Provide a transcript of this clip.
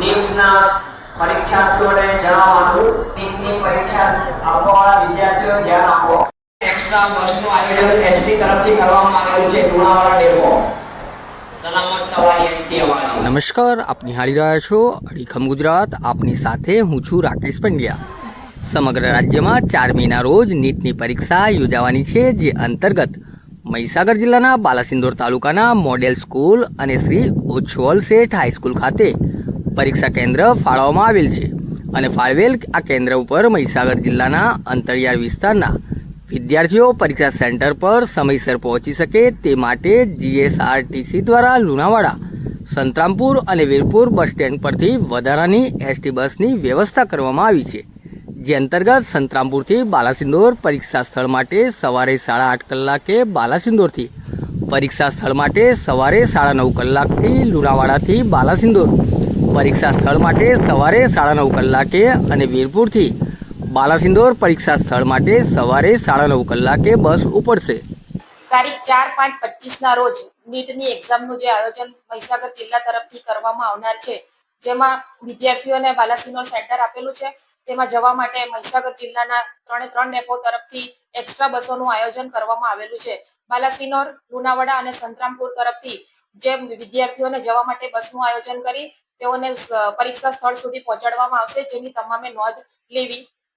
નીટના પરીક્ષાર્થીઓને જણાવવાનું નીટની પરીક્ષા આપવાવાળા વિદ્યાર્થીઓ ધ્યાન આપો. એક્સ્ટ્રા બસનું આયોજન એસટી તરફથી કરવામાં આવેલું છે લુણાવાડા ડેપો નમસ્કાર આપ નિહાળી રહ્યા છો અડીખમ ગુજરાત. આપની સાથે હું છું રાકેશ પંડ્યા. સમગ્ર રાજ્યમાં ચાર મહિના રોજ નીટની પરીક્ષા યોજાવાની છે જે અંતર્ગત મહીસાગર જિલ્લાના બાલાસિંદોર તાલુકાના મોડેલ સ્કૂલ અને શ્રી ઉચ્છવલ શેઠ હાઈસ્કૂલ ખાતે પરીક્ષા કેન્દ્ર ફાળવવામાં આવેલ છે અને ફાળવેલ આ કેન્દ્ર ઉપર મહીસાગર જિલ્લાના અંતરિયાળ વિસ્તારના વિદ્યાર્થીઓ પરીક્ષા સેન્ટર પર સમયસર પહોંચી શકે તે માટે જીએસઆરટીસી દ્વારા લુણાવાડા, સંતરામપુર અને વીરપુર બસ સ્ટેન્ડ પરથી વધારાની એસટી બસની વ્યવસ્થા કરવામાં આવી છે. જે અંતર્ગત સંતરામપુરથી બાલાસિંદોર પરીક્ષા સ્થળ માટે સવારે સાડા આઠ કલાકે બાલાસિંદોરથી પરીક્ષા સ્થળ માટે સવારે સાડા નવ કલાકથી લુણાવાડાથી બાલાસિંદોર પરીક્ષા સ્થળ માટે સવારે સાડા નવ કલાકે અને વીરપુરથી બાલાસિંદોર પરીક્ષા સ્થળ માટે સવારે સાડા નવ કલાકે બસ ઉપડશે. તારીખ ચાર પાંચ પચીસના રોજ નીટની એક્ઝામનું જે આયોજન મહીસાગર જિલ્લા તરફથી કરવામાં આવનાર છે, જેમાં વિદ્યાર્થીઓને બાલાસિનોર સેન્ટર આપેલું છે. તેમાં જવા માટે મહીસાગર જિલ્લાના ત્રણે ત્રણ ડેપો તરફથી એક્સ્ટ્રા બસોનું આયોજન કરવામાં આવેલું છે. બાલાસિનોર લુણાવાડા અને સંતરામપુર તરફથી જે વિદ્યાર્થીઓને જવા માટે બસનું આયોજન કરી તેઓને પરીક્ષા સ્થળ સુધી પહોંચાડવામાં આવશે, જેની તમામે નોંધ લેવી